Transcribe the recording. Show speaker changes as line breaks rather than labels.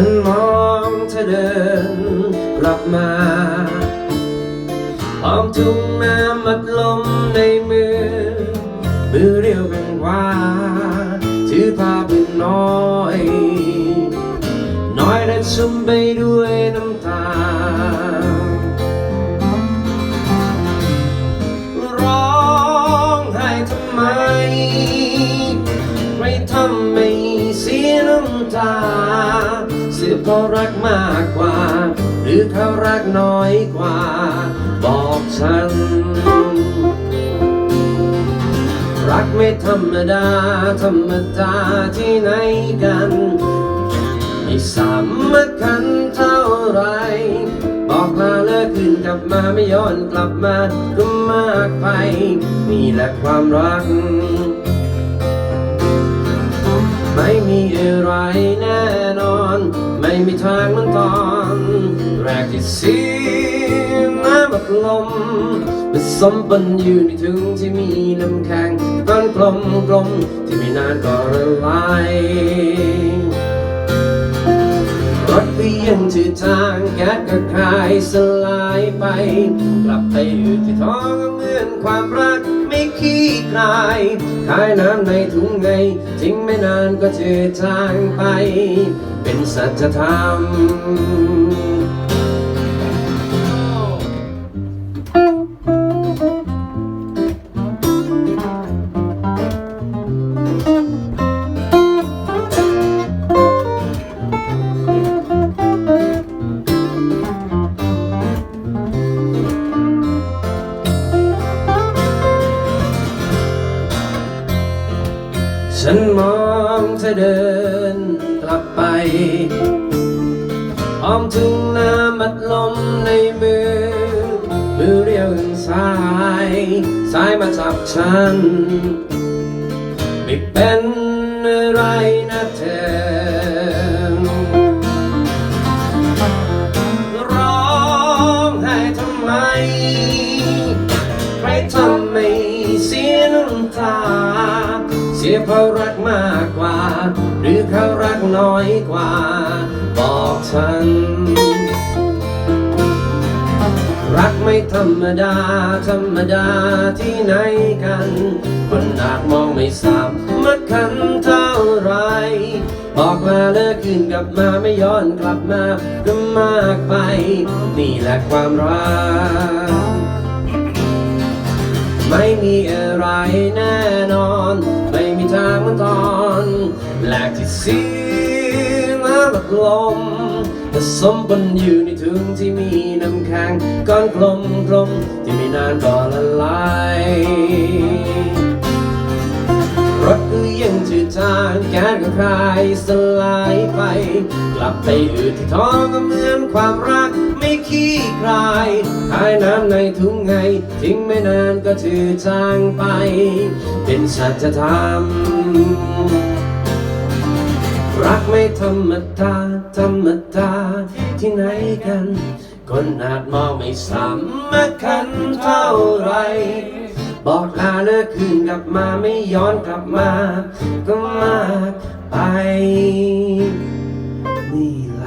ฉันมองเธอเดินกลับมาพร้อมทุ่งน้ำมัดลมในมือ มือเรียวเป็นว่าถือผ้าปืนน้อย น้อยและชุ่มไปด้วยน้ำตาร้องไห้ทำไมไม่ทำไม่เสียน้ำตา เสียเพราะรักมากกว่า หรือเขารักน้อยกว่า บอกฉัน รักไม่ธรรมดา ธรรมดาที่ไหนกันไม่สำคัญเท่าไร บอกลาเลิกคืนกลับมาไม่ย้อนกลับมาก็มากไปนี่แหละความรัก ไม่มีอะไรน่นอน ไม่มีทางมันตอนแรกที่เสียงน้ำบัดลมผสมปนอยู่ในถุงที่มีน้ำแข็งก้อนกลมกลมที่ไม่นานก็ละลายรถก็ยังจืดจางแก๊สก็คายสลายไป กลับไปอยู่ที่ท้องก็เหมือนความรัก ขี้คลายขายน้ำในถุงไงทิ้งไม่นานก็จืดจางไป เป็นสัจธรรม ฉันมองเธอเดินกลับไป อ้อมทุ่งน้ำมัดลมในมือ มือเรียวข้างซ้ายซ้ายมาจับฉัน ไม่เป็นอะไรนะเธอ ร้องไห้ทำไม ใครทำ เสียเพราะรักมากกว่า หรือเขารักน้อยกว่า บอกฉัน รักไม่ธรรมดา ธรรมดาที่ไหนกัน คนอาจมองไม่สามมัดคันเท่าไร บอกลาเลิกคืนกลับมาไม่ย้อนกลับมาก็มากไป นี่แหละความรัก ไม่มีอะไรแน่นอน มางเหมันตอนแหลกที่เสียงน้ำบักลมผสมปนอยู่ในถุงที่มีน้ำแข็งก้อนกลมกลมๆที่ไม่นานก็ละลาย แก๊สก็คลายสลายไป กลับไปอืดที่ท้องก็เหมือนความรักไม่ขี้คลายขายน้ำในถุงไง ทิ้งไม่นานก็จืดจางไป เป็นสัจธรรมรักไม่ธรรมดาธรรมดาที่ไหนกัน คนอาจมองไม่สำคัญเท่าไร บอกลาเลิกคืนกลับมาไม่ย้อนกลับมา ก็มากไปนี่